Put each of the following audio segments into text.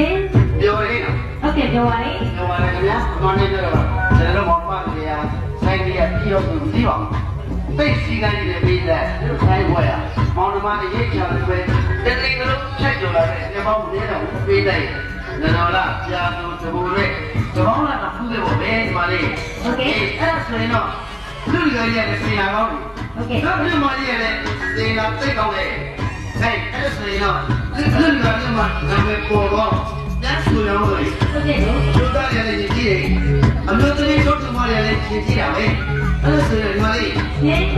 လေးပြောရင်ဟုတ်ကဲ့ပြောပါလေပြောပါလေခင်ဗျာမနေ့ကကျွန်တော်မောင်မကြီးကစိုက်ကြီးကပြီးတော့သူသိပါဘူးသိစီကန်းနေတဲ့ပြည်လက်ခိုင်းပေါ်ရမောင်နှမအရေးချတယ်ပဲတတိကလုံးဖြတ်ကျော်လာတဲ့နှစ်ပေါင်းလေးတော့ပေးလိုက်နတော်လာပြာသူတဘူရဲတပေါင်းလာကဖူးခဲ့ပေါ်ပဲဒီမှာလေးဟုတ်ကဲ့အဲ့ဒါဆိုရင်တော့လူကြီးရဲ့စင်လာကောင်းဟုတ်ကဲ့ဒါပြမကြီးရဲ့စင်လာသိကောင်းတဲ့ အဲ့အဲ့ဒါဆိုရင်တော့အဲ့ဒါမျိုးမျိုးမှာနာမည်ပေါ်တော့လက်ဆူရောင်းလို့ဟုတ်ကဲ့နော်ဒုတာရလည်းကြည့်တယ်အမျိုးသမီးတို့ကမှလည်းကြည့်ကြည့်ရမယ်အဲ့ဒါဆိုရင်မလေး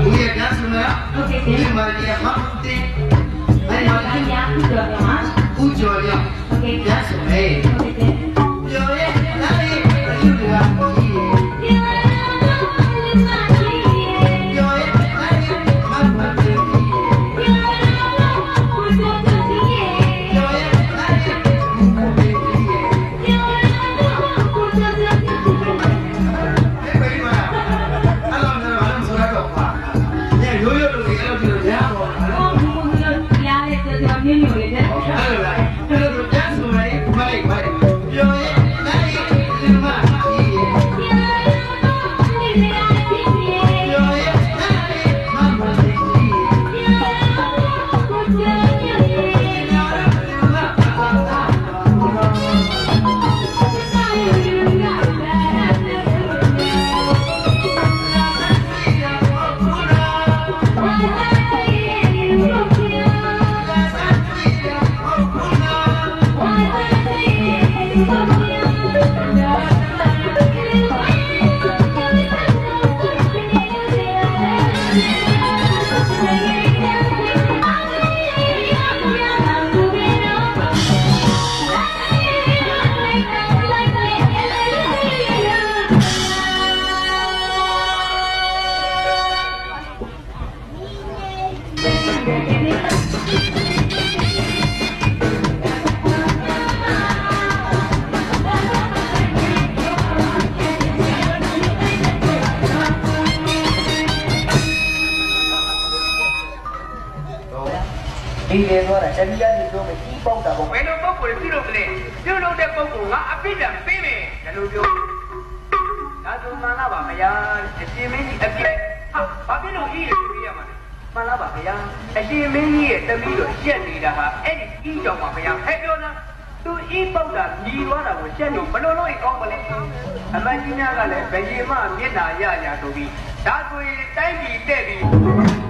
ဘူးရဲ့လက်ဆူရောင်းဟုတ်ကဲ့ဒီမှာဒီမှာတင်အဲ့ဒီမှာညာခုကြော်ရမှာခုကြော်ရဟုတ်ကဲ့လက်ဆူမယ်ဟုတ်ကဲ့ ဒီလေသွားတာတတိယနေ့ပြောမယ်ကြီးပေါက်တာပေါ့ဘယ်လိုပုံကိုယ်ပြုလုပ်ကလေးပြုလုပ်တဲ့ပုံကိုငါအပြစ်ပြန်ပေးမယ်ဒါလိုပြောဒါဆိုမှန်လားပါမယားအရှင်မင်းကြီးအပြစ်ဟာဘာဖြစ်လို့ဤလေပြေးရမှာလဲမှန်လားပါမယားအရှင်မင်းကြီးရဲ့တမီးတော်ရှက်နေတာဟာအဲ့ဒီဤကြောင့်ပါမယားဟဲ့ပြောလားသူဤပေါက်တာညီသွားတာကိုရှက်လို့ဘလို့လို့ဤကောင်းမလဲအမကြီးများကလည်းဘယင်မမျက်နာရရဆိုပြီးဒါဆိုရင်တိုင်းပြည်တဲ့ပြီး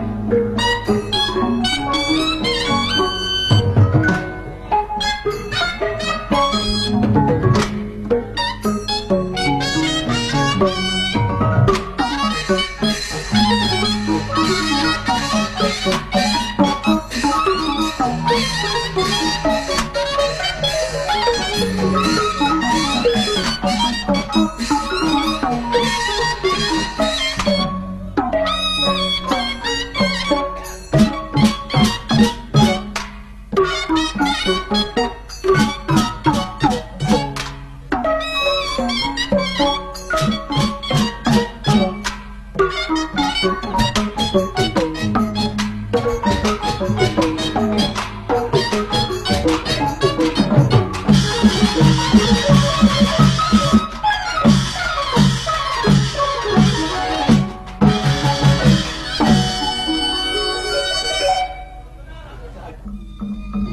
Mm-hmm.